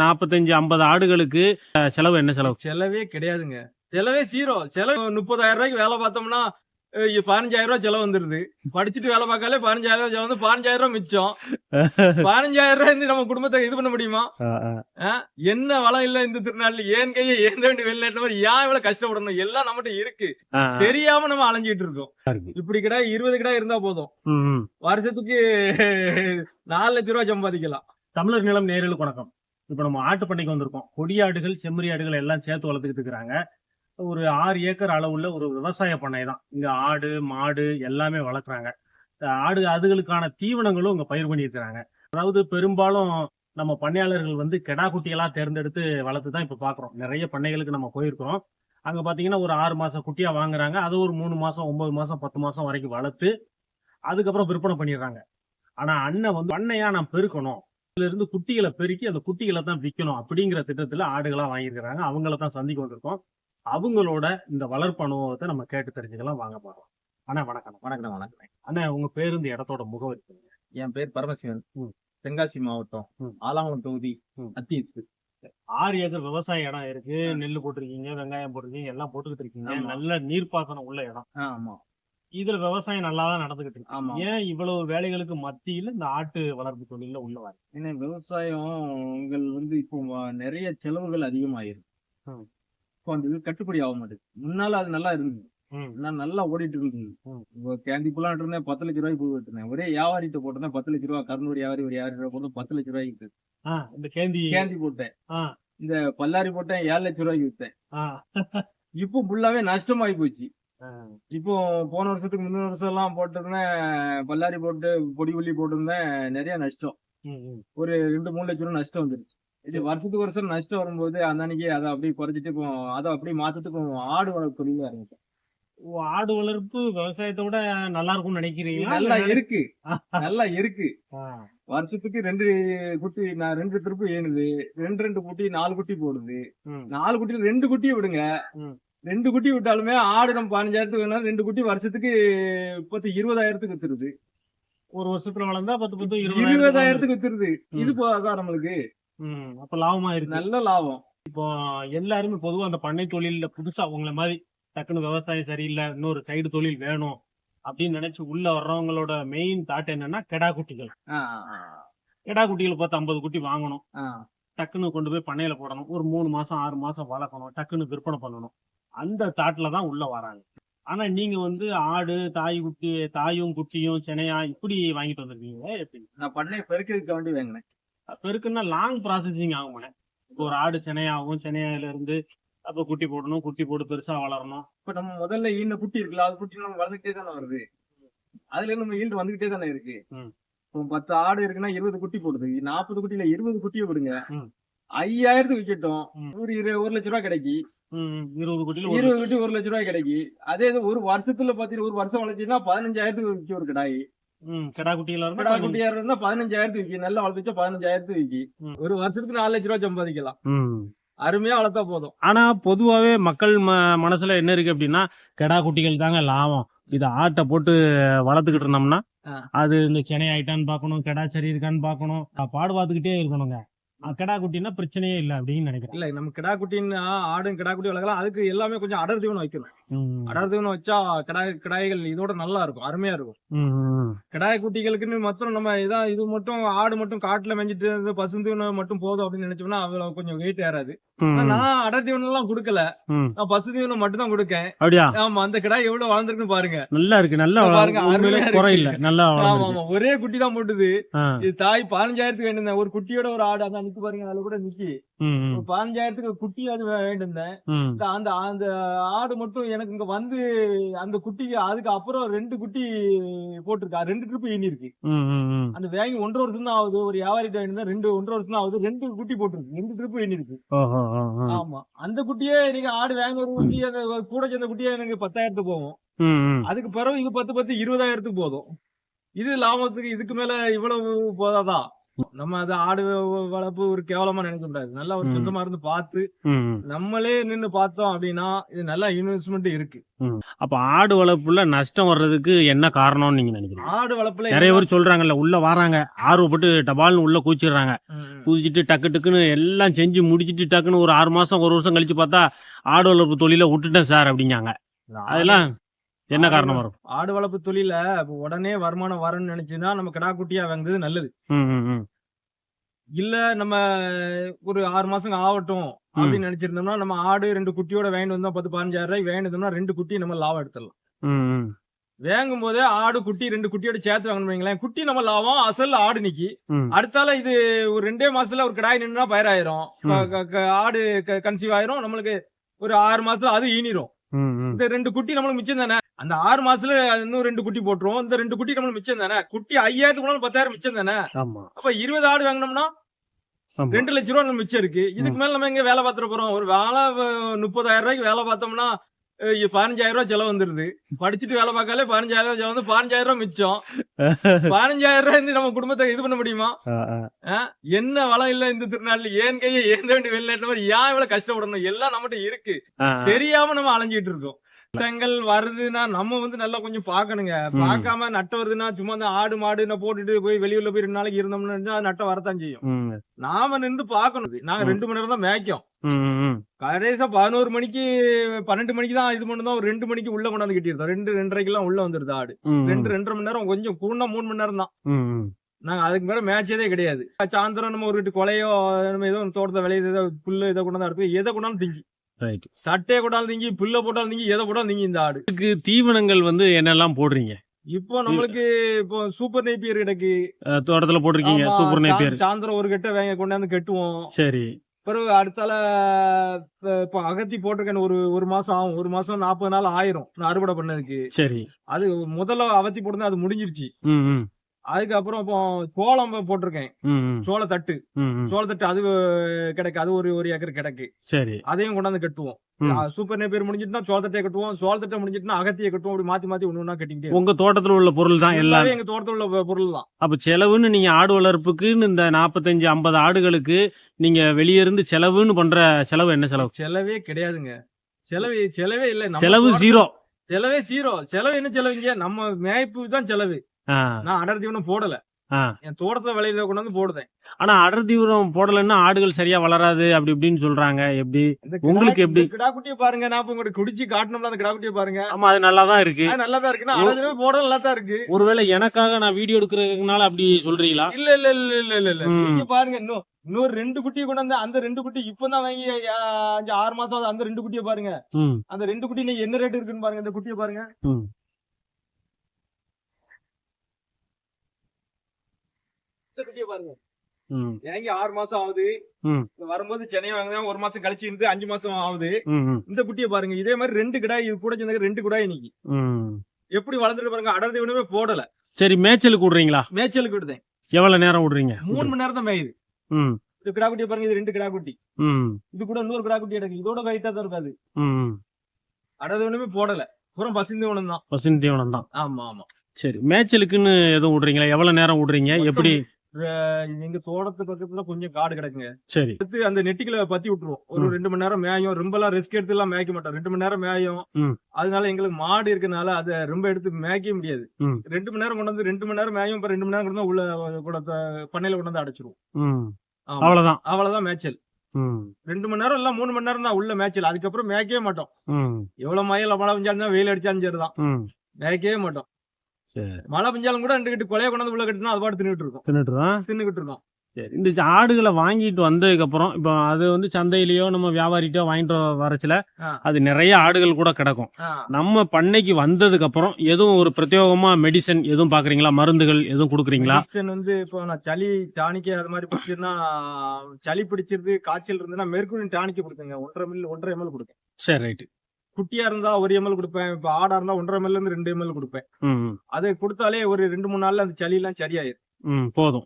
நாற்பத்தஞ்சு ஐம்பது ஆடுகளுக்கு செலவு என்ன செலவு? செலவே கிடையாதுங்க. செலவே ஜீரோ செலவு முப்பதாயிரம் ரூபாய்க்கு வேலை பார்த்தோம்னா பதினஞ்சாயிரம் ரூபாய் செலவு வந்துருது. படிச்சுட்டு வேலை பார்க்கலே பதினஞ்சாயிரம் ரூபாய் செலவு வந்து பதினஞ்சாயிரம் ரூபாய் மிச்சம். பதினஞ்சாயிரம் ரூபாய் இருந்து நம்ம குடும்பத்தை இது பண்ண முடியுமா? என்ன வளம் இல்ல இந்த திருநாள்ல? ஏன் கையை ஏந்த வேண்டிய வெளிநாட்டு மாதிரி ஏன் இவ்வளவு கஷ்டப்படணும்? எல்லாம் நம்மகிட்ட இருக்கு. தெரியாம நம்ம அலைஞ்சிட்டு இருக்கோம். இப்படி கிடா இருபது கிடா இருந்தா போதும். வருஷத்துக்கு நாலு லட்ச ரூபாய் சம்பாதிக்கலாம். தமிழர் நிலம் நேரலுக்கு வணக்கம் இப்போ நம்ம ஆட்டு பண்ணைக்கு வந்திருக்கோம். கொடியாடுகள் செம்மறி ஆடுகள் எல்லாம் சேர்த்து வளர்த்துக்கிட்டு இருக்கிறாங்க. ஒரு ஆறு ஏக்கர் அளவுள்ள ஒரு விவசாய பண்ணை தான். இங்கே ஆடு மாடு எல்லாமே வளர்க்குறாங்க. ஆடு அதுகளுக்கான தீவனங்களும் இங்கே பயிர் பண்ணியிருக்கிறாங்க. அதாவது பெரும்பாலும் நம்ம பண்ணையாளர்கள் வந்து கெடா குட்டியெல்லாம் தேர்ந்தெடுத்து வளர்த்து தான் இப்போ பார்க்குறோம் நிறைய பண்ணைகளுக்கு நம்ம போயிருக்கிறோம். அங்கே பார்த்தீங்கன்னா ஒரு ஆறு மாதம் குட்டியாக வாங்குறாங்க. அது ஒரு மூணு மாதம் ஒம்பது மாதம் பத்து மாதம் வரைக்கும் வளர்த்து அதுக்கப்புறம் விற்பனை பண்ணிடுறாங்க. ஆனால் அண்ணன் வந்து பண்ணையாக நான் பெருக்கணும். இருந்து குட்டிகளை பெருக்கி அந்த குட்டிகளை தான் விற்கணும் அப்படிங்கிற திட்டத்துல ஆடுகளா வாங்கியிருக்கிறாங்க. அவங்கள தான் சந்திக்க வந்திருக்கோம். அவங்களோட இந்த வளர்ப்பு அனுபவத்தை நம்ம கேட்டு தெரிஞ்சுக்கலாம். வாங்க போறோம் அண்ணா வணக்கம். வணக்கம் வணக்கம் அண்ணா உங்க பேரு இந்த இடத்தோட முகவரி. என் பேர் பரமசிவன். தென்காசி மாவட்டம். ஆலாங்குளம் தொகுதி. அத்தியத்து. ஆறு ஏக்கர் விவசாய இடம் இருக்கு. நெல் போட்டிருக்கீங்க வெங்காயம் போட்டிருக்கீங்க எல்லாம் போட்டுக்கிட்டு இருக்கீங்க. நல்ல நீர்ப்பாசனம் உள்ள இடம். ஆமா. இதுல விவசாயம் நல்லா தான் நடந்துகிட்டு இருக்கு ஆமா ஏன் இவ்வளவு வேலைகளுக்கு மத்தியில இந்த ஆட்டு வளர்ப்பு தொழில உள்ள வர ஏன்னா விவசாயம் வந்து இப்போ நிறைய செலவுகள் அதிகமாயிருக்கு. இப்போ அந்த இது கட்டுப்படி ஆக மாட்டேங்குது முன்னால அது நல்லா இருந்தது நான் நல்லா ஓடிட்டு. இப்போ கேண்டி புலான் இருந்தேன் பத்து லட்ச ரூபாய்க்கு போய் இருந்தேன் ஒரே வியாபாரிட்ட போட்டேன் பத்து லட்ச ரூபா கருணூர் வியாபாரி ஒரு வியாபாரி போட்டு பத்து லட்ச ரூபாய்க்கு வித்தேன். இந்த கேந்தி கேண்டி போட்டேன். இந்த பல்லாரி போட்டேன் ஏழு லட்ச ரூபாய்க்கு வித்தேன். இப்போ ஃபுல்லாவே நஷ்டமாயி போச்சு. இப்போ போன வருஷத்துக்கு முந்தின வருஷம் எல்லாம் போட்டிருந்தேன். பல்லாரி போட்டு பொடி உள்ளி போட்டிருந்தேன். நிறைய நஷ்டம். ஒரு ரெண்டு மூணு லட்ச ரூபா நஷ்டம் வந்துருச்சு. இது வருஷத்துக்கு வருஷம் நஷ்டம் வரும்போது அந்த அன்னைக்கு அதை அப்படியே குறைச்சிட்டு இப்போ அதை அப்படியே மாத்தத்துக்கு இப்போ ஆடு வளர்ப்பு தொழில ஆரம்பிச்சேன் ஆடு வளர்ப்பு விவசாயத்தை விட நல்லா இருக்கும்னு நினைக்கிறீங்களா? நல்லா இருக்கு. நல்லா இருக்கு. வருஷத்துக்கு ரெண்டு குட்டி நான் ரெண்டு திருப்பு ஏணுது ரெண்டு ரெண்டு குட்டி நாலு குட்டி போடுது. நாலு குட்டியில ரெண்டு குட்டி விடுங்க. ரெண்டு குட்டி விட்டாலுமே ஆடு நம்ம பதினஞ்சாயிரத்துக்கு வேணாலும் ரெண்டு குட்டி வருஷத்துக்கு பத்து இருபதாயிரத்துக்கு வித்துருது. ஒரு வருஷத்துல வளர்ந்தா பத்து பத்து இருபதாயிரத்துக்கு வித்துருது. இது போதா நம்மளுக்கு? ம், அப்ப லாபமா இருக்கு நல்ல லாபம். எல்லாருமே பொதுவா அந்த பண்ணை தொழில்ல புதுசா உங்களை மாதிரி டக்குனு விவசாயம் சரியில்லை இன்னொரு சைடு தொழில் வேணும் அப்படின்னு நினைச்சு உள்ள வர்றவங்களோட மெயின் தாட் என்னன்னா கெடா குட்டிகள். கெடா குட்டிகளை பார்த்து ஐம்பது குட்டி வாங்கணும். டக்குன்னு கொண்டு போய் பண்ணையில போடணும். ஒரு மூணு மாசம் ஆறு மாசம் வளர்க்கணும். டக்குன்னு விற்பனை பண்ணணும். அந்த தாட்ல தான் உள்ள வராங்க. ஆனா நீங்க வந்து ஆடு தாய் குட்டி தாயும் குட்டியும் செனையா இப்படி வாங்கிட்டு வந்திருக்கீங்க எப்படி? நான் பண்ணை பெருக்கிறதுக்கு வேண்டி வாங்கினேன். பெருக்குன்னா லாங் ப்ராசஸிங் ஆகும்ண்ணே இப்போ ஒரு ஆடு செனையாகும் செனையாயில இருந்து அப்ப குட்டி போடணும் குட்டி போட்டு பெருசா வளரணும். இப்ப நம்ம முதல்ல ஈன குட்டி இருக்குல்ல அது குட்டி நம்ம வளர்ந்துட்டே தானே வருது. அதுல நம்ம ஈல்டு வந்துகிட்டே தானே இருக்கு. பத்து ஆடு இருக்குன்னா இருபது குட்டி போடுது. நாற்பது குட்டியில இருபது குட்டியை விடுங்க. ம். ஐயாயிரத்துக்கு விக்கட்டும். ம். ஒரு இரு- ஒரு லட்ச ரூபாய் கிடைக்கி. ம், இருபது ஒரு இருபது குட்டி ஒரு லட்ச ரூபாய் கிடைக்கி. அதே இது ஒரு வருஷத்துல பாத்தீங்கன்னா ஒரு வருஷம் வளர்ச்சின்னா பதினஞ்சாயிரத்துக்கு விற்க ஒரு கிடாய். கிடா குட்டியில கிடா குட்டியா இருந்தா பதினஞ்சாயிரத்துக்கு விக்கி. நல்லா வளர்த்துச்சா பதினஞ்சாயிரத்துக்கு விக்கி. ஒரு வருஷத்துக்கு நாலு லட்ச ரூபாய் சம்பாதிக்கலாம். அருமையா வளர்த்தா போதும். ஆனா பொதுவாவே மக்கள் ம- மனசுல என்ன இருக்கு அப்படின்னா கெடா குட்டிகள் தாங்க லாபம். இத ஆட்டை போட்டு வளர்த்துக்கிட்டு இருந்தோம்னா. அது இந்த சென்னை ஆயிட்டான்னு பார்க்கணும் கெடா சரி இருக்கான்னு பார்க்கணும். அஹ் பாடு பார்த்துக்கிட்டே இருக்கணுங்க. கெடா குட்டினா பிரச்சனையே இல்லை அப்படின்னு நினைக்கிறேன் இல்ல நம்ம கிடா குட்டின்னா ஆடும் கிடா குட்டி வளர்க்கலாம் அதுக்கு எல்லாமே கொஞ்சம் அடர் தீவனம் வைக்கணும். அடர் தீவனம் வச்சா கிடாய் கிடாய்கள் இதோட நல்லா இருக்கும் அருமையா இருக்கும். கிடாய் குட்டிகளுக்குன்னு மொத்தம் நம்ம இதான் இது மட்டும் ஆடு மட்டும் காட்டுல மேஞ்சிட்டு பசுந்தீவனம் மட்டும் போதும் அப்படின்னு நினைச்சோம்னா அவ்வளவு கொஞ்சம் வெயிட் ஏறாது. நான் அடர் தீவனம் எல்லாம் கொடுக்கல. நான் பசு தீவனம் மட்டும் தான் கொடுக்கேன். அப்படியா? ஆமா அந்த கிடாய் எவ்வளவு வளர்ந்துருக்குன்னு பாருங்க. நல்லா இருக்கு நல்லா பாருங்க, நல்லா ஆமா. ஆமா ஒரே குட்டி தான் போட்டுது. இது தாய் பதினஞ்சாயிரத்துக்கு வேண்டியிருந்தேன். ஒரு குட்டியோட ஒரு ஆடு அதான் நிக்கு பாருங்க அதுல கூட நிக்கி. பதினஞ்சாயிரத்துக்கு குட்டி அது வேண்டியிருந்தேன். அந்த அந்த ஆடு மட்டும் எனக்கு இங்க வந்து அந்த குட்டிக்கு அதுக்கு அப்புறம் ரெண்டு குட்டி போட்டிருக்கா. ரெண்டு ட்ரிப் இனி இருக்கு. அந்த வாங்கி ஒன்றரை வருஷம் தான் ஆகுது. ஒரு வியாபாரிட்ட ரெண்டு ஒன்றரை வருஷம் தான் ஆகுது. ரெண்டு குட்டி போட்டிருக்கு. ரெண்டு ட்ரிப் இனி இருக்கு. ஆமா. அந்த குட்டியே நீங்க ஆடு வாங்கி ஒரு குட்டி அந்த கூட சேர்ந்த குட்டியே எனக்கு பத்தாயிரத்துக்கு போகும். அதுக்கு பிறகு இது பத்து பத்து இருபதாயிரத்துக்கு போதும். இது லாபத்துக்கு இதுக்கு மேல இவ்வளவு போதாதான் நம்ம அது ஆடு வளர்ப்பு ஒரு கேவலமா நினைக்க கூடாது நல்லா ஒரு. சொந்தமா இருந்து பார்த்து. நம்மளே நின்னு பார்த்தோம் அப்படின்னா இது நல்லா இன்வெஸ்ட்மெண்ட் இருக்கு. அப்ப ஆடு வளர்ப்புல நஷ்டம் வர்றதுக்கு என்ன காரணம்னு நீங்க நினைக்கிறீங்க? ஆடு வளர்ப்புல நிறைய பேர் சொல்றாங்கல்ல உள்ள வராங்க. ஆர்வப்பட்டு டபால்னு உள்ள கூச்சிடுறாங்க. குதிச்சுட்டு டக்கு டக்குன்னு எல்லாம் செஞ்சு முடிச்சிட்டு டக்குன்னு ஒரு ஆறு மாசம் ஒரு வருஷம் கழிச்சு பார்த்தா ஆடு வளர்ப்பு தொழில விட்டுட்டேன் சார் அப்படிங்காங்க அதெல்லாம் என்ன காரணம் வரும்? ஆடு வளர்ப்பு தொழில உடனே வருமானம் வரணும்னு நினைச்சுன்னா நம்ம கிடா குட்டியா வாங்குறது நல்லது. இல்ல நம்ம ஒரு ஆறு மாசம் ஆகட்டும் அப்படின்னு நினைச்சிருந்தோம்னா நம்ம ஆடு ரெண்டு குட்டியோட வாங்கிட்டு வந்தோம் பத்து பதினஞ்சாயிரம் ரூபாய்க்கு வாங்கிட்டு வந்தோம்னா ரெண்டு குட்டி நம்ம லாபம் எடுத்துடலாம். வாங்கும் போதே ஆடு குட்டி ரெண்டு குட்டியோட சேர்த்து வாங்கணும் குட்டி நம்ம லாபம் அசல் ஆடு நிக்கி. அடுத்தால இது ஒரு ரெண்டே மாசத்துல ஒரு கிடாய் நின்னா பயிராயிரும். ஆடு கன்சீவ் ஆயிரும். நம்மளுக்கு ஒரு ஆறு மாசத்துல அது ஈனிரும். இந்த ரெண்டு குட்டி நம்மளுக்கு மிச்சம் தானே? அந்த ஆறு மாசத்துல இன்னும் ரெண்டு குட்டி போட்டுரும் இந்த ரெண்டு குட்டி நம்மளுக்கு மிச்சம் தானே? குட்டி ஐயாயிரத்துக்கு கூட பத்தாயிரம் மிச்சம் தானே? அப்ப இருபது ஆடு வாங்கினோம்னா. ரெண்டு லட்ச ரூபா நம்ம மிச்சம் இருக்கு. இதுக்கு மேல நம்ம எங்க வேலை பார்த்துட போறோம்? ஒரு வேலை முப்பதாயிரம் ரூபாய்க்கு வேலை பார்த்தோம்னா பதினஞ்சாயிரம் ரூபாய் செலவு வந்துருது. படிச்சுட்டு வேலை பார்க்காலே பதினஞ்சாயிரம் ரூபாய் செலவு வந்து பதினஞ்சாயிரம் ரூபாய் மிச்சம். பதினஞ்சாயிரம் ரூபாய் இருந்து நம்ம குடும்பத்தை இது பண்ண முடியுமா. என்ன வளம் இல்ல இந்த திருநாள்ல? ஏன் கையை ஏந்த வேண்டிய வெளிநாட்டு மாதிரி ஏன் இவ்வளவு கஷ்டப்படணும்? எல்லாம் நம்மகிட்ட இருக்கு. தெரியாம நம்ம அலைஞ்சிட்டு இருக்கோம். நட்டங்கள் வருதுன்னா நம்ம வந்து நல்லா கொஞ்சம் பாக்கணுங்க ம். பார்க்காம நட்டம் வருதுன்னா சும்மா இந்த ஆடு மாடு போட்டுட்டு போய் வெளியூர்ல போய் ரெண்டு நாளைக்கு இருந்தோம்னா நட்டம் வரத்தான் செய்யும். நாம நின்று பாக்கணும் நாங்க. ரெண்டு மணி நேரம் தான் மேய்க்கும். கடைசியா பதினோரு மணிக்கு பன்னெண்டு மணிக்கு தான் இது பண்ணணும் ஒரு ரெண்டு மணிக்கு உள்ள கொண்டாந்து கட்டியிருந்தோம். ரெண்டு ரெண்டரைக்கு எல்லாம் உள்ள வந்துருது ஆடு. ரெண்டு ரெண்டரை மணி நேரம் கொஞ்சம் கூடனா மூணு மணி நேரம் தான். நாங்க அதுக்கு மேல மேட்சதே கிடையாது. சாயந்தரம் நம்ம ஒரு வீட்டு கொலையோ நம்ம ஏதோ தோட்டத்தை விளையுது ஏதோ புல்லு இதை கொண்டாந்து அடுப்பு எதை கொண்டாந்து திங்கி. தட்டையை கொண்டாந்து திங்கி புல்ல போட்டாலும் திங்கி எதை போட்டாலும் திங்கி இந்த ஆடு. இதுக்கு தீவனங்கள் வந்து என்னெல்லாம் போடுறீங்க? இப்போ நம்மளுக்கு இப்போ சூப்பர் நெய்பியர் கிடக்கு தோட்டத்துல போட்டிருக்கீங்க சூப்பர் நேப்பியர் சாயந்தரம் ஒரு கெட்ட வேங்க கொண்டாந்து கட்டுவோம். சரி. பிறகு அடுத்தால இப்ப- அகத்தி போட்டிருக்கேன் ஒரு ஒரு மாசம் ஆகும். ஒரு மாசம் நாற்பது நாள் ஆயிரும். நான் அறுவடை பண்ணதுக்கு. சரி. அது முதல்ல அவத்தி போட்டு அது முடிஞ்சிருச்சு. அதுக்கப்புறம் இப்போ சோளம் போட்டிருக்கேன். சோளத்தட்டு ம், ம். சோளத்தட்டு அது கிடக்கு. அது ஒரு ஒரு ஏக்கர் கிடக்கு. சரி. அதையும் கொண்டாந்து கட்டுவோம். சூப்பர் நேப்பியர் முடிஞ்சிட்டுனா சோளத்தட்டை கட்டுவோம். சோளத்தட்டை முடிஞ்சிட்டுனா அகத்தியை கட்டுவோம். அப்படி மாத்தி மாத்தி ஒண்ணு ஒண்ணா கட்டிக்கிட்டே உங்க தோட்டத்துல உள்ள பொருள் தான் எல்லாம். எங்க தோட்டத்துல உள்ள பொருள் தான். அப்ப செலவுன்னு நீங்க ஆடு வளர்ப்புக்குன்னு இந்த நாற்பத்தஞ்சு ஐம்பது ஆடுகளுக்கு நீங்க வெளிய இருந்து செலவுன்னு பண்ற செலவு என்ன செலவு? செலவே கிடையாதுங்க. செலவு செலவே இல்ல. செலவு தோட்ட- ஜீரோ செலவே ஜீரோ செலவு என்ன செலவுங்க? நம்ம மேய்ப்பு தான் செலவு. நான் அடர் தீவனம் போடல. என் தோட்டத்துல விளையத கொண்டாந்து போடுதேன் ஆனா அடர் தீவிரம் போடலைன்னா ஆடுகள் சரியா வளராது அப்படி இப்படின்னு சொல்றாங்க. எப்படி? உங்களுக்கு எப்படி? இந்த கிடா குட்டியை பாருங்க நான் உங்களுக்கு குடிச்சு காட்டணும்ல அந்த கிடா குட்டியை பாருங்க. ஆமா அது நல்லா தான் இருக்கு. நல்லா தான் இருக்குன்னா ஓ. அடர் போட நல்லா தான் இருக்கு. ஒருவேளை எனக்காக நான் வீடியோ எடுக்கிறதுனால அப்படி சொல்றீங்களா? இல்ல இல்ல இல்ல இல்ல இல்ல இல்ல. பாருங்க இன்னும் இன்னொரு ரெண்டு குட்டியை கொண்டாந்து அந்த ரெண்டு குட்டி இப்பதான் வாங்கி அஞ்சு ஆறு மாசம். அந்த ரெண்டு குட்டியை பாருங்க. அந்த ரெண்டு குட்டி என்ன ரேட் இருக்குன்னு பாருங்க இந்த குட்டியை பாருங்க ம் இந்த குட்டியை பாருங்க. ம். வாங்கி ஆறு மாசம் ஆகுது. வரும்போது சென்னை வாங்க ஒரு மாசம் கழிச்சு இருந்து அஞ்சு மாசம் ஆகுது. இந்த குட்டியை பாருங்க. இதே மாதிரி ரெண்டு கிடாய் இது கூட சேர்ந்து ரெண்டு கிடாய் இன்னைக்கு. எப்படி வளர்ந்துட்டு பாருங்க. அடர்த்தி விடவே போடல. சரி மேய்ச்சலுக்கு விடுறீங்களா? மேய்ச்சலுக்கு விடுதேன் எவ்வளவு நேரம் விடுறீங்க? மூணு மணி நேரம் தான் மேயுது இது கிடா குட்டியை பாருங்க இது ரெண்டு கிடா குட்டி. இது கூட இன்னொரு கிடா குட்டி எனக்கு இதோட வெயிட்டா தான் இருக்காது. அடர்த்தி விடவே போடல. புறம் பசிந்து உணம் தான் பசுந்து தீவனம் தான் ஆமா ஆமா. சரி மேய்ச்சலுக்குன்னு எதுவும் விடுறீங்களா? எவ்வளவு நேரம் விடுறீங்க? எப்படி எங்க தோட்டத்து பக்கத்துல கொஞ்சம் காடு கிடக்குங்க. சரி. அடுத்து அந்த நெட்டிக்குள்ள பத்தி விட்டுருவோம். ஒரு. ரெண்டு மணி நேரம் மேயும். ரொம்ப எல்லாம் ரிஸ்க் எடுத்து எல்லாம் மேய்க்க மாட்டோம். ரெண்டு மணி நேரம் மேயும். அதனால எங்களுக்கு மாடு இருக்கனால அதை ரொம்ப எடுத்து மேய்க்க முடியாது. ரெண்டு மணி நேரம் கொண்டு வந்து ரெண்டு மணி நேரம் மேயும். இப்ப ரெண்டு மணி நேரம் கொண்டு உள்ள கூட பண்ணையில கொண்டு வந்து அடைச்சிருவோம். அவ்வளவுதான் அவ்வளவுதான் மேய்ச்சல். ரெண்டு மணி நேரம் இல்ல மூணு மணி நேரம் தான் உள்ள மேய்ச்சல். அதுக்கப்புறம் மேய்க்கவே மாட்டோம். எவ்வளவு மழையில மழை பெஞ்சாலும் வெயில் அடிச்சாலும் சரிதான். மேய்க்கவே மாட்டோம். மழை பெஞ்சாலும் கூட ரெண்டு கட்டு கொலைய கொண்டாந்து உள்ள கட்டினா அது பாட்டு தின்னுட்டு இருக்கோம். தின்னுட்டு தான் தின்னுகிட்டு இருக்கோம் சரி இந்த ஆடுகளை வாங்கிட்டு வந்ததுக்கு அப்புறம் இப்போ அது வந்து சந்தையிலயோ நம்ம வியாபாரிட்டோ வாங்கிட்டு வரச்சுல. அது நிறைய ஆடுகள் கூட கிடக்கும். நம்ம பண்ணைக்கு வந்ததுக்கு அப்புறம் எதுவும் ஒரு பிரத்யேகமா மெடிசன் எதுவும் பாக்குறீங்களா? மருந்துகள் எதுவும் கொடுக்குறீங்களா? மெடிசன் வந்து இப்போ நான் சளி டானிக்கு அது மாதிரி பிடிச்சிருந்தா சளி பிடிச்சிருந்து காய்ச்சல் இருந்ததுன்னா மெர்குரின் டானிக்கு கொடுத்தேங்க. ஒன்றரை மில் ஒன்றரை எம்எல் கொடுப்பேன் சரி ரைட்டு குட்டியா இருந்தா ஒரு எம்எல் கொடுப்பேன் இப்ப ஆடா இருந்தா ஒன்றரை எம்எல் இருந்து ரெண்டு எம்எல் கொடுப்பேன். அது கொடுத்தாலே ஒரு ரெண்டு மூணு நாள்ல அந்த சளி எல்லாம் சரியாயிரும் போதும்.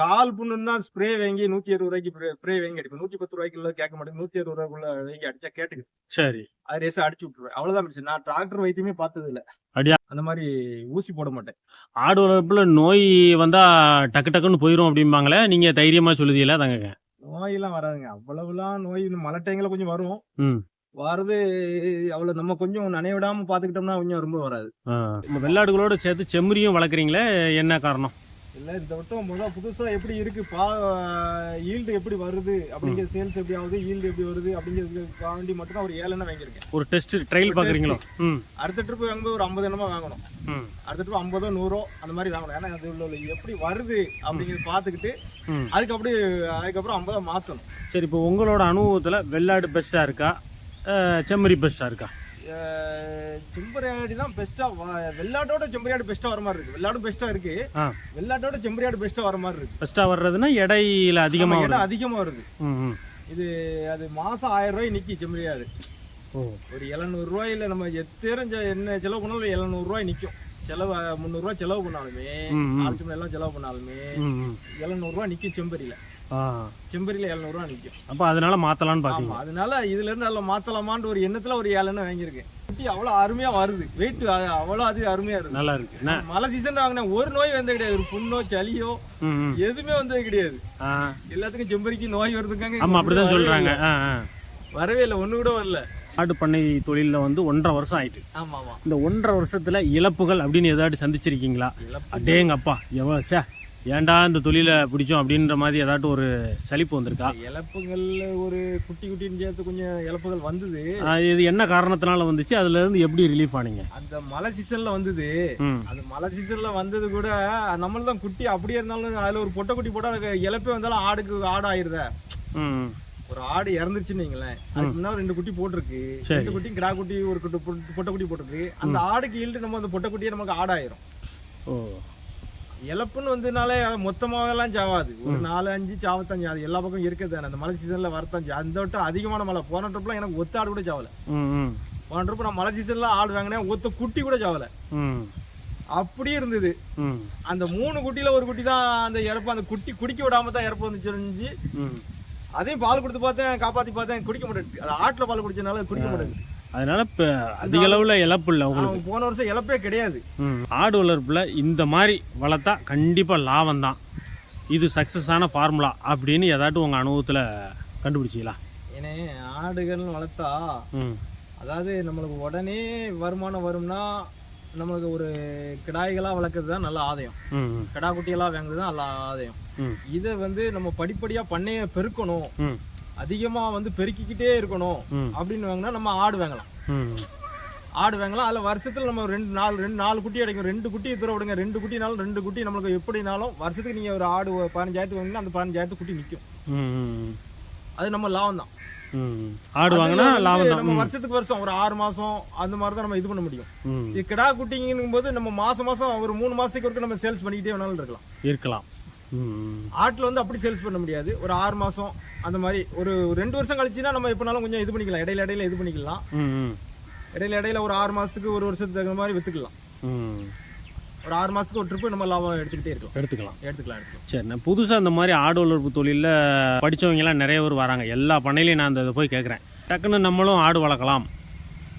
கால் புண்ணுன்னா ஸ்ப்ரே வாங்கி நூத்தி இருபது ரூபாய்க்கு ஸ்ப்ரே வாங்கி அடிப்பேன். நூத்தி பத்து ரூபாய்க்கு உள்ள கேட்க மாட்டேன். நூத்தி அறுபது ரூபாய்க்குள்ள வாங்கி அடிச்சா கேட்டுக்கு சரி. அது ரேசா அடிச்சு விட்டுருவேன். அவ்வளவுதான் மிச்சம். நான் டிராக்டர் வைத்தியமே பார்த்தது இல்ல அடியா? அந்த மாதிரி ஊசி போட மாட்டேன். ஆடு வளர்ப்புல நோய் வந்தா டக்கு டக்குன்னு போயிரும் அப்படிம்பாங்களே. நீங்க தைரியமா சொல்லுதீங்களா தாங்க நோய் எல்லாம் வராதுங்க. அவ்வளவுலாம் நோய் மழை டைம்ல கொஞ்சம் வரும். வரது அவ்வளவு நம்ம கொஞ்சம் நனைய விடாம பாத்துக்கிட்டோம்னா கொஞ்சம் ரொம்ப வராது. வெள்ளாடுகளோட சேர்த்து செம்மறியும் வளர்க்குறீங்களே என்ன காரணம்? இல்ல இந்த வட்டம் முதல் புதுசா எப்படி இருக்கு? பா ஈல்டு எப்படி வருது? அப்படிங்கிற சேல்ஸ் எப்படி ஆகுது? ஈல்டு எப்படி வருது? அப்படிங்கிறதுக்கு வேண்டி மட்டும் தான் ஒரு ஏழு எண்ணெய் வாங்கியிருக்கேன். ஒரு டெஸ்ட் ட்ரையல் ம். அடுத்த ட்ரிப் வாங்கும்போது ஒரு ஐம்பது எண்ணமா வாங்கணும். ம். அடுத்த ட்ரிப் ஐம்பதோ நூறோ அந்த மாதிரி வாங்கணும். ஏன்னா அது உள்ள உள்ள எப்படி வருது அப்படிங்கிறத பார்த்துக்கிட்டு அதுக்கு அப்படி அதுக்கப்புறம் ஐம்பதா மாத்தணும் சரி இப்போ உங்களோட அனுபவத்துல வெள்ளாடு பெஸ்டா இருக்கா? செம்மறி பெஸ்டா இருக்கா? செம்பரியாடி தான் பெஸ்டா வெள்ளாட்டோட செம்பரியாடு பெஸ்டா வர மாதிரி இருக்கு. வெள்ளாடும் பெஸ்டா இருக்கு. வெள்ளாட்டோட செம்பரியாடு பெஸ்டா வர மாதிரி இருக்கு. பெஸ்டா வர்றதுன்னா இடையில அதிகமா இடம் அதிகமா வருது. இது அது மாசம் ஆயிரம் ரூபாய் நிக்கி செம்பரியாடு ஒரு எழுநூறு ரூபாயில நம்ம எத்தேரம் என்ன செலவு பண்ணாலும் எழுநூறு ரூபாய் நிக்கும். செலவு முந்நூறு ரூபாய் செலவு பண்ணாலுமே சும்மா எல்லாம் செலவு பண்ணாலுமே எழுநூறு ரூபாய் நிக்கும் செம்பரியில செம்பரியில எழுநூறு ரூபாய் நிக்கும். அப்போ அதனால மாத்தலாம்னு ஆமா பாத்தீங்க. அதனால இதுல இருந்து அதில் மாத்தலாமான்னு ஒரு எண்ணத்துல ஒரு ஏழு எண்ணெய் வாங்கியிருக்கேன். குட்டி அவ்வளவு அருமையா வருது. வெயிட் அவ்வளவு அது அருமையா இருக்கு. நல்லா இருக்கு. மழை சீசன் வாங்கினேன் ஒரு நோய் வந்தது கிடையாது. ஒரு புண்ணோ சளியோ எதுவுமே வந்தது கிடையாது. எல்லாத்துக்கும் செம்பரிக்கு நோய் வருதுக்காங்க ஆமா அப்படிதான் ஆ வரவே இல்லை. ஒண்ணு கூட வரல. ஆடு பண்ணை தொழில்ல வந்து ஒன்றரை வருஷம் ஆயிட்டு. ஆமா ஆமா. இந்த ஒன்றரை வருஷத்துல இழப்புகள் அப்படின்னு ஏதாட்டு சந்திச்சிருக்கீங்களா? அடேங்கப்பா. எவ்வளோ சே ஏன்டா இந்த தொழிலை பிடிச்சோம் அப்படின்ற மாதிரி ஏதாட்டும் ஒரு சலிப்பு வந்திருக்கா? இழப்புகள்ல ஒரு குட்டி குட்டின்னு சேர்த்து கொஞ்சம் இழப்புகள் வந்தது. இது என்ன காரணத்தினால வந்துச்சு? அதுல இருந்து எப்படி ரிலீஃப் ஆனீங்க? அந்த மழை சீசன்ல வந்தது. ம். அந்த மழை சீசன்ல வந்தது கூட நம்மள தான் குட்டி அப்படியே இருந்தாலும் அதுல ஒரு பொட்டை குட்டி போட்டா இழப்பே வந்தாலும் ஆடுக்கு ஆடு ஆயிருத ஒரு ஆடு இறந்துருச்சுன்னு வைங்களேன். அதுக்கு முன்னாடி ரெண்டு குட்டி போட்டிருக்கு. ரெண்டு குட்டி கிடா குட்டி ஒரு குட்டி பொட்டை குட்டி போட்டிருக்கு. அந்த ஆடுக்கு ஈல்டு நம்ம அந்த பொட்டை குட்டியே நமக்கு ஆடாயிரும். ஓ. இழப்புன்னு வந்ததுனாலே எல்லாம் சாவாது. ஒரு நாலு அஞ்சு சாவத்தான் அது எல்லா பக்கம் இருக்குது தானே. அந்த மழை சீசன்ல வரத்தான். அந்த விட்டு அதிகமான மழை. போன ட்ரிப்லாம் எனக்கு ஒத்த ஆடு கூட சாவல. போன ட்ரிப் நான் மழை சீசன்ல ஆடு வாங்கினேன். ஒத்த குட்டி கூட சாவல. அப்படியே இருந்தது. அந்த மூணு குட்டியில ஒரு குட்டி தான் அந்த இறப்பு. அந்த குட்டி குடிக்க விடாம தான் இறப்பு வந்துச்சு அதையும் பால் கொடுத்து பார்த்தேன் காப்பாத்தி பார்த்தேன். குடிக்க மாட்டேங்குது அது ஆட்டுல பால் குடிச்சனால குடிக்க மாட்டேங்குது. அதனால இப்போ அதிக அளவுல இழப்பு இல்லை அவன் போன வருஷம் இழப்பே கிடையாது. ஆடு வளர்ப்புல இந்த மாதிரி வளர்த்தா கண்டிப்பா லாபம் தான். இது சக்சஸான ஃபார்முலா அப்படின்னு ஏதாட்டும் உங்க அனுபவத்துல கண்டுபிடிச்சிங்களா? ஏன்னா ஆடுகள் வளர்த்தா அதாவது நம்மளுக்கு உடனே வருமானம் வரும்னா நம்மளுக்கு ஒரு கிடாய்களா வளர்க்கறது தான் நல்ல ஆதாயம். கிடா குட்டியெல்லாம் வாங்குறது தான் நல்ல ஆதாயம். இதை வந்து நம்ம படிப்படியா பண்ணைய பெருக்கணும். அதிகமா வந்து பெருக்கிக்கிட்டே இருக்கணும் அப்படின்னு வாங்கினா நம்ம ஆடு வாங்கலாம். ஆடு வாங்கலாம். அதுல வருஷத்துல நம்ம ரெண்டு நாலு ரெண்டு நாலு குட்டி கிடைக்கும் ரெண்டு குட்டி தூர விடுங்க. ரெண்டு குட்டினாலும் ரெண்டு குட்டி. நம்மளுக்கு எப்படினாலும் வருஷத்துக்கு நீங்க ஒரு ஆடு பதினஞ்சாயிரத்துக்கு வாங்கினா அந்த பதினஞ்சாயிரத்து குட்டி நிக்கும். ம், ம், அது நம்ம லாபம் தான். ஆடு வாங்கினா லாபம் தான் நம்ம வருஷத்துக்கு வருஷம் ஒரு ஆறு மாசம் அந்த மாதிரி தான் நம்ம இது பண்ண முடியும். கிடா குட்டிங்கும் போது நம்ம மாசம் மாசம் ஒரு மூணு மாசத்துக்கு வரைக்கும் நம்ம சேல்ஸ் பண்ணிக்கிட்டே வேணாலும் இருக்கலாம். இருக்கலாம். ஆட்டுல வந்து அப்படி சேல்ஸ் பண்ண முடியாது. ஒரு ஆறு மாசம் அந்த மாதிரி ஒரு ரெண்டு வருஷம் கழிச்சுன்னா நம்ம எப்பனாலும் கொஞ்சம் இது பண்ணிக்கலாம். இடையில இடையில இது பண்ணிக்கலாம். இடையில இடையில ஒரு ஆறு மாசத்துக்கு ஒரு வருஷத்துக்கு தகுந்த மாதிரி வித்துக்கலாம். ம். ஒரு ஆறு மாசத்துக்கு ஒரு ட்ரிப்பு நம்ம லாபம் எடுத்துக்கிட்டே இருக்கலாம். எடுத்துக்கலாம். எடுத்துக்கலாம் எடுத்துக்கலாம். சரி நான் புதுசாக இந்த மாதிரி ஆடு வளர்ப்பு தொழிலில் படிச்சவங்க நிறைய பேர் வராங்க. எல்லா பண்ணையிலையும் நான் அந்த இதை போய் கேட்குறேன் டக்குன்னு நம்மளும் ஆடு வளர்க்கலாம்.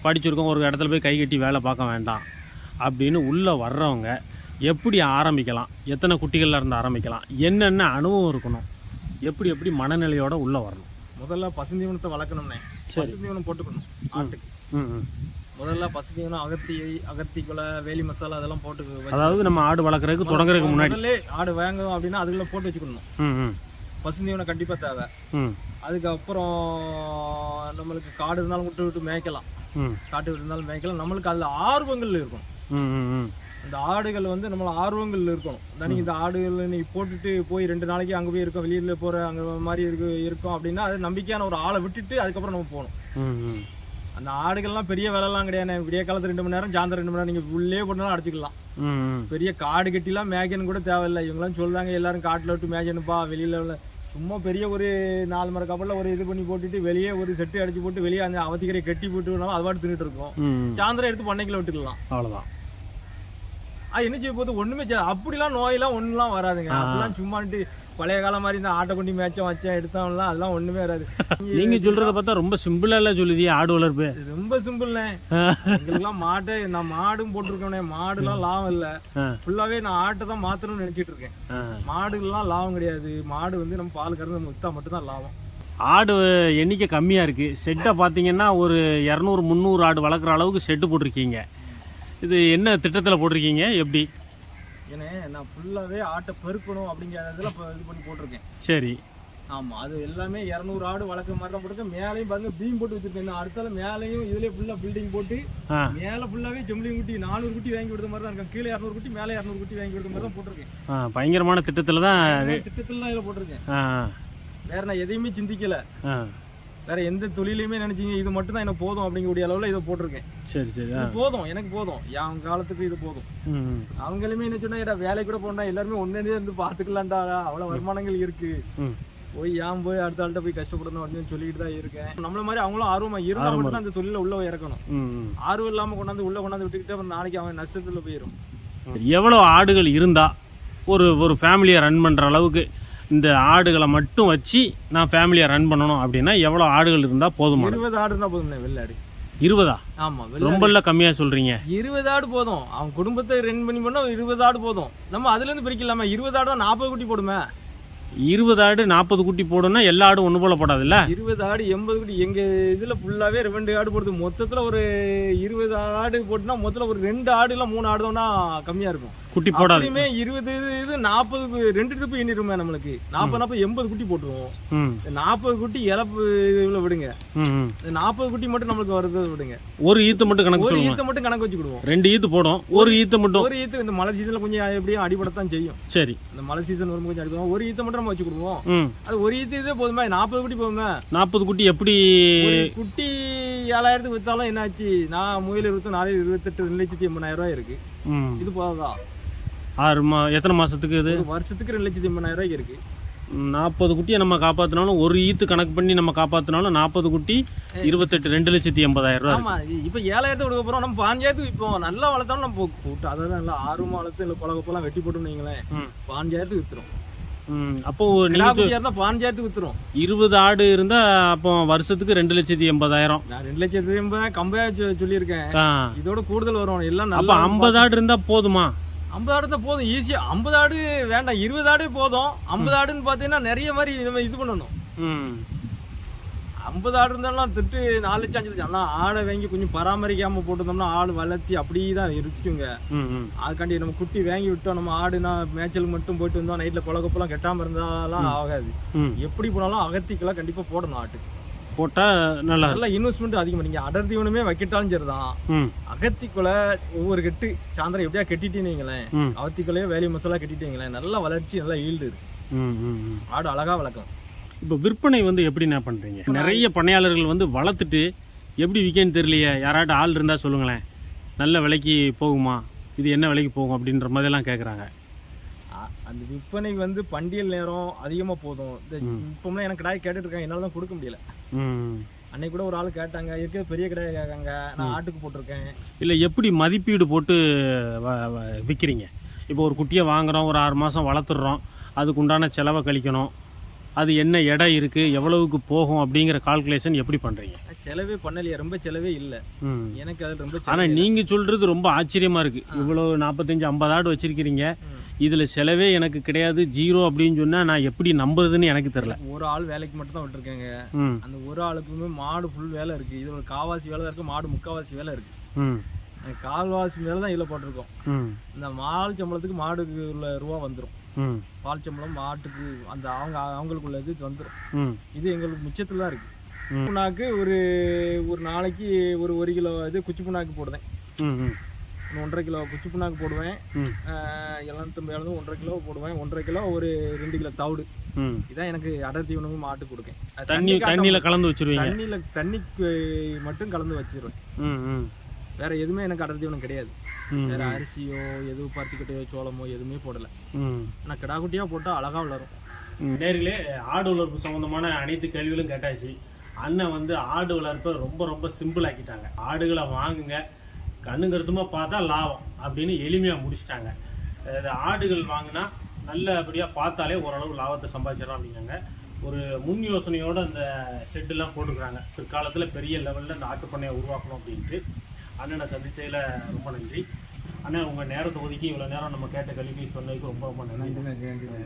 படிச்சிருக்கோம் ஒரு இடத்துல போய் கை கட்டி வேலை பார்க்க வேண்டாம் அப்படின்னு உள்ளே வர்றவங்க எப்படி ஆரம்பிக்கலாம்? எத்தனை குட்டிகள்ல இருந்து ஆரம்பிக்கலாம்? என்னென்ன அனுபவம் இருக்கணும்? எப்படி எப்படி மனநிலையோட உள்ளே வரணும்? முதல்ல பசுந்தீவனத்தை வளர்க்கணும்னே. பசுந்தீவனம் போட்டுக்கணும் ஆட்டுக்கு. முதல்ல பசுந்தீவனம் அகத்தி அகத்தி கொலை வேலி மசாலா அதெல்லாம் போட்டு அதாவது நம்ம ஆடு வளர்க்குறதுக்கு தொடங்குறதுக்கு முன்னாடி. ஆடு வாங்குறோம் அப்படின்னா அதுக்குள்ள போட்டு வச்சுக்கணும். பசுந்தீவனம் கண்டிப்பா தேவை. அதுக்கப்புறம் நம்மளுக்கு காடு இருந்தாலும் விட்டு விட்டு மேய்க்கலாம். காட்டு விட்டு இருந்தாலும் மேய்க்கலாம். நம்மளுக்கு அதுல ஆர்வங்கள் இருக்கும் இந்த ஆடுகள் வந்து நம்மள ஆர்வங்கள் இருக்கணும். நீங்க இந்த ஆடுகள் நீ போட்டுட்டு போய் ரெண்டு நாளைக்கு அங்க போய் இருக்கோம் வெளியில போற அங்க மாதிரி இருக்கு இருக்கும் அப்படின்னா அது நம்பிக்கையான ஒரு ஆளை விட்டுட்டு அதுக்கப்புறம் நம்ம போகணும். அந்த ஆடுகள்லாம் பெரிய வேலைலாம் கிடையாது. விடிய காலத்து ரெண்டு மணி நேரம் சாயந்தரம் ரெண்டு மணி நேரம் நீங்க உள்ளே போட்டாலும் அடிச்சுக்கலாம். பெரிய காடு கட்டிலாம் மேய்க்கணும் கூட தேவையில்லை. இவங்கெல்லாம் சொல்றாங்க எல்லாரும் காட்டுல விட்டு மேய்க்கணுப்பா வெளியில உள்ள. சும்மா பெரிய ஒரு நாலு மர கப்பல்ல ஒரு இது பண்ணி போட்டுட்டு வெளியே ஒரு செட்டு அடிச்சு போட்டு வெளியே அந்த அவதிக்கரை கட்டி போட்டு அது பாட்டு தின்னுட்டு இருக்கோம். சாயந்தரம் எடுத்து பண்ணைக்குள்ள விட்டுக்கலாம். அவ்வளோதான் என்ன செய்ய போகுது? ஒண்ணுமே அப்படிலாம் நோயெல்லாம் ஒண்ணுலாம் வராதுங்க. அப்படிலாம் சும்மாட்டு பழைய காலம் மாதிரி இந்த ஆட்டை கொண்டு மேய்ச்சம் வச்சேன் எடுத்தவன்லாம் அதெல்லாம் ஒண்ணுமே வராது. நீங்க சொல்றத பார்த்தா ரொம்ப சிம்பிளா எல்லாம் சொல்லுதியே ஆடு வளர்ப்பு? ரொம்ப சிம்பிள்ண்ணே எங்களுக்குலாம் மாட்டை நான் மாடும் போட்டிருக்கேனே மாடுலாம் லாபம் இல்ல. ஃபுல்லாவே நான் ஆட்டை தான் மாத்தணும்னு நினைச்சிட்டு இருக்கேன். ஆ. மாடுலாம் லாபம் கிடையாது. மாடு வந்து நம்ம பால் கறந்து முத்தா மட்டும் தான் லாபம். ஆடு எண்ணிக்கை கம்மியா இருக்கு. செட்டை பார்த்தீங்கன்னா ஒரு இரநூறு முந்நூறு ஆடு வளர்க்குற அளவுக்கு செட்டு போட்டிருக்கீங்க. இது என்ன திட்டத்தில் போட்டிருக்கீங்க? எப்படி? ஏன்னா நான் ஃபுல்லாவே ஆட்டை பெருக்கணும் அப்படிங்கிறதுல இப்ப இது பண்ணி போட்டிருக்கேன். சரி. ஆமா அது எல்லாமே இரநூறு ஆடு வளர்க்குற மாதிரி தான் போட்டிருக்கேன். மேலையும் பாருங்க பீம் போட்டு வச்சிருக்கேன். அடுத்தால மேலையும் இதுலயே ஃபுல்லா பில்டிங் போட்டு மேல ஃபுல்லாவே ஜெம்லிங் குட்டி நானூறு குட்டி வாங்கி கொடுத்த மாதிரி தான் இருக்கும். கீழே இரநூறு குட்டி மேலே இரநூறு குட்டி வாங்கி கொடுத்த மாதிரி தான் போட்டிருக்கேன். பயங்கரமான திட்டத்தில் தான் திட்டத்துல தான் இதுல போட்டிருக்கேன். வேற நான் எதையுமே சிந்திக்கல. வேற எந்த தொழிலையுமே நினைச்சீங்க இது மட்டும் தான் எனக்கு போதும் அப்படிங்கக்கூடிய அளவுல இதை போட்டிருக்கேன். சரி சரி போதும் எனக்கு போதும். என் காலத்துக்கு இது போதும். அவங்களுமே என்ன சொன்னா "ஏடா, வேலைக்கு கூட போனா எல்லாருமே ஒன்னே இருந்து பாத்துக்கலாம்டா அவ்வளவு வருமானங்கள் இருக்கு. போய் ஏன் போய் அடுத்த ஆள்கிட்ட போய் கஷ்டப்படணும் அப்படின்னு சொல்லிட்டு தான் இருக்கேன். நம்மள மாதிரி அவங்களும் ஆர்வமா இருந்தா மட்டும் தான் அந்த தொழில உள்ள இறக்கணும். ஆர்வம் இல்லாம கொண்டாந்து உள்ள கொண்டாந்து விட்டுக்கிட்டு அப்புறம் நாளைக்கு அவன் நஷ்டத்துல போயிடும் எவ்வளோ ஆடுகள் இருந்தா ஒரு ஒரு ஃபேமிலியை ரன் பண்ணுற அளவுக்கு இந்த ஆடுகளை மட்டும் வச்சு நான் ஃபேமிலியை ரன் பண்ணணும் அப்படின்னா எவ்வளோ ஆடுகள் இருந்தால் போதுமான இருபது ஆடு இருந்தா போதும் வெள்ளாடு இருபதா? ஆமா வெள்ளாடு ரொம்பல கம்மியாக சொல்கிறீங்க இருபது ஆடு போதும். அவன் குடும்பத்தை ரன் பண்ணி பண்ணா இருபது ஆடு போதும். நம்ம அதுல இருந்து பிரிக்கலாமா. இருபது ஆடு தான் நாற்பது குட்டி போடுமே. இருபது ஆடு நாற்பது குட்டி போடுன்னா எல்லா ஆடும் ஒன்று போல போடாதுல்ல? இருபது ஆடு எண்பது குட்டி. எங்க இதுல ஃபுல்லாவே ரெண்டு ஆடு போடுது. மொத்தத்துல ஒரு இருபது ஆடு போட்டுனா மொத்தத்துல ஒரு ரெண்டு ஆடு இல்ல மூணு ஆடு தான் கம்மியா இருக்கும். குட்டி போடாது. அப்படியுமே இருபது இது நாற்பது ரெண்டு ட்ரிப்பு எண்ணிருமே நம்மளுக்கு. நாற்பது நாற்பது எண்பது குட்டி போட்டுருவோம். நாற்பது குட்டி இழப்பு இதுல விடுங்க. நாற்பது குட்டி மட்டும் நம்மளுக்கு வருது விடுங்க. ஒரு ஈத்து மட்டும் கணக்கு ஒரு ஈத்த மட்டும் கணக்கு வச்சுக்கிடுவோம். ரெண்டு ஈத்து போடும். ஒரு ஈத்து மட்டும். ஒரு ஈத்து இந்த மழை சீசன்ல கொஞ்சம் எப்படியும் அடிபடத்தான் செய்யும். சரி. இந்த மழை சீசன் வரும்போது கொஞ்சம் அடிபடும் ஒரு ஈத்த மட்டும் நம்ம வச்சுக்கிடுவோம். அது ஒரு ஈத்து இதே போதுமே. நாற்பது குட்டி போதுமே. நாற்பது குட்டி எப்படி? குட்டி ஏழாயிரத்துக்கு வித்தாலும் என்னாச்சு? நான் முயல் இருபத்தி நாலு இருபத்தெட்டு ரெண்டு லட்சத்தி எண்பதாயிரம் ரூபாய் இருக்கு. இது போதாதான் ஆறு மா எத்தனை மாசத்துக்கு இது? வருஷத்துக்கு ரெண்டு லட்சத்தி எண்பதாயிரம் ரூபாய்க்கு இருக்கு. நாற்பது குட்டியை நம்ம காப்பாத்தினாலும் ஒரு ஈத்து கணக்கு பண்ணி நம்ம காப்பாத்தினாலும் நாற்பது குட்டி இருபத்தெட்டு ரெண்டு லட்சத்தி எண்பதாயிரம் ரூபா ஆமா இப்ப ஏழாயிரத்துக்கு கொடுக்க போறோம். நம்ம பாஞ்சாயிரத்துக்கு இப்போ நல்லா வளர்த்தாலும் நம்ம கூட்டு அதாவது நல்லா ஆர்வமா வளர்த்து இல்லை குழப்பெல்லாம் வெட்டி போட்டோம்னு வைங்களேன். பாஞ்சாயிரத்துக்கு வித்துரும். ம், அப்போ பாஞ்சாயிரத்துக்கு வித்துரும். இருபது ஆடு இருந்தா அப்போ வருஷத்துக்கு ரெண்டு லட்சத்தி எண்பதாயிரம் ரெண்டு லட்சத்தி எண்பதாயிரம் கம்பையா சொல்லியிருக்கேன். இதோட கூடுதல் வரும். எல்லாம் அப்ப ஐம்பது ஆடு இருந்தா போதுமா? ஐம்பது ஆடு தான் போதும் ஈஸியா ஐம்பது ஆடு வேண்டாம் இருபது ஆடு போதும். ஐம்பது ஆடுன்னு பாத்தீங்கன்னா நிறைய மாதிரி நம்ம இது பண்ணணும். ஐம்பது ஆடு இருந்தாலும் திட்டு நாலு லட்சம் அஞ்சு லட்சம். ஆனால் ஆடை வாங்கி கொஞ்சம் பராமரிக்காம போட்டிருந்தோம்னா ஆடு வளர்த்தி அப்படியே தான் இருக்குங்க. அதுக்காண்டி நம்ம குட்டி வாங்கி விட்டோம். நம்ம ஆடுனா மேய்ச்சலுக்கு மட்டும் போயிட்டு வந்தோம். நைட்ல குழக்கப்புலாம் கெட்டாம இருந்தாலாம் ஆகாது. எப்படி போனாலும் அகத்திக்கெல்லாம் கண்டிப்பா போடணும் ஆட்டு போட்டா நல்லா. நல்லா இன்வெஸ்ட்மெண்ட் அதிகம். நீங்க அடர் தீவனமே வைக்கட்டாலும் சரிதான். ம். அகத்திக்குலை ஒவ்வொரு கெட்டு சாயந்தரம் எப்படியா கெட்டிட்டீங்களேன் அவத்திக்குலையோ வேலி மசாலா கெட்டிட்டீங்களேன் நல்லா வளர்ச்சி நல்லா ஈல்டு இருக்கு. ஆடு அழகா வளர்க்கும். இப்போ விற்பனை வந்து எப்படி என்ன பண்றீங்க? நிறைய பண்ணையாளர்கள் வந்து வளர்த்துட்டு எப்படி விற்கன்னு தெரியலையே. யாராட்டும் ஆள் இருந்தா சொல்லுங்களேன். நல்ல விலைக்கு போகுமா? இது என்ன விலைக்கு போகும் அப்படின்ற மாதிரிலாம் கேட்குறாங்க அந்த விற்பனைக்கு வந்து பண்டியல் நேரம் அதிகமா போதும். இந்த. இப்போம்லாம் எனக்கு கடாய் கேட்டுட்டு இருக்காங்க. என்னால தான் கொடுக்க முடியல. அன்னைக்கு கூட ஒரு ஆள் கேட்டாங்க. இருக்க பெரிய கடாய் கேட்காங்க. நான் ஆட்டுக்கு போட்டிருக்கேன். இல்லை எப்படி மதிப்பீடு போட்டு விற்கிறீங்க இப்போ ஒரு குட்டியை வாங்குறோம் ஒரு ஆறு மாதம் வளர்த்துடுறோம் அதுக்கு உண்டான செலவை கழிக்கணும். அது என்ன எடை இருக்குது எவ்வளவுக்கு போகும் அப்படிங்கிற கால்குலேஷன் எப்படி பண்ணுறீங்க செலவே பண்ணலையே. ரொம்ப செலவே இல்ல. எனக்கு அது ரொம்ப ஆனால் செலவே நீங்கள் சொல்கிறது ரொம்ப ஆச்சரியமாக இருக்குது இவ்வளோ நாற்பத்தஞ்சு ஐம்பது ஆடு வச்சுருக்கிறீங்க. இதில் செலவே எனக்கு கிடையாது ஜீரோ அப்படின்னு சொன்னால் நான் எப்படி நம்புறதுன்னு எனக்கு தெரில ஒரு ஆள் வேலைக்கு மட்டும் தான் விட்டுருக்கேங்க. அந்த ஒரு ஆளுக்குமே மாடு ஃபுல் வேலை இருக்கு. இது ஒரு காவாசி வேலை இருக்கு மாடு முக்காவாசி வேலை இருக்கு. ம். அந்த கால்வாசி மேல தான் இதில் போட்டிருக்கோம். இந்த மால் சம்பளத்துக்கு மாடுக்கு உள்ள ரூபா வந்துடும் பால் சம்பளம் மாட்டுக்கு அந்த அவங்க அவங்களுக்குள்ள இது வந்துடும் இது எங்களுக்கு மிச்சத்தில் தான் இருக்கு. ம். புண்ணாக்கு ஒரு ஒரு நாளைக்கு ஒரு ஒரு கிலோ இது குச்சி புண்ணாக்கு இன்னும் ஒன்றரை கிலோ குச்சி புண்ணாக்கு போடுவேன். எழுநூத்தம்பது எழுநூறு ஒன்றரை கிலோ போடுவேன். ஒன்றரை கிலோ ஒரு ரெண்டு கிலோ தவிடு. இதான் எனக்கு அடர் தீவனமும் மாட்டு கொடுக்கேன் தண்ணி தண்ணியில் கலந்து வச்சிருவீங்க? தண்ணியில தண்ணிக்கு மட்டும் கலந்து வச்சிருவேன். வேற எதுவுமே எனக்கு அடர் தீவனம் கிடையாது. வேற அரிசியோ எதுவும் பருத்திக்கட்டையோ சோளமோ எதுவுமே போடல. ஆனா கிடா குட்டியா போட்டா அழகா வளரும். நேர்களே ஆடு வளர்ப்பு சம்பந்தமான அனைத்து கேள்விகளும் கேட்டாச்சு. அண்ணன் வந்து ஆடு வளர்ப்பை ரொம்ப ரொம்ப சிம்பிள் ஆக்கிட்டாங்க. ஆடுகளை வாங்குங்க. கண்ணுங்கிறதுமா பார்த்தா லாபம் அப்படின்னு எளிமையாக முடிச்சிட்டாங்க. ஆடுகள் வாங்கினா நல்லபடியாக பார்த்தாலே ஓரளவு லாபத்தை சம்பாதிச்சிடலாம் அப்படின்னாங்க. ஒரு முன் யோசனையோடு அந்த ஷெட்டெல்லாம் போட்டுக்கிறாங்க. பிற்காலத்தில் பெரிய லெவலில் அந்த ஆட்டுப்பண்ணையை உருவாக்கணும் அப்படின்ட்டு அண்ணனை சந்திச்சதுல ரொம்ப நன்றி. அண்ணன் உங்கள் நேரத்தை ஒதுக்கி இவ்வளோ நேரம் நம்ம கேட்ட கல்வி சொன்னதுக்கு ரொம்ப ரொம்ப நன்றி.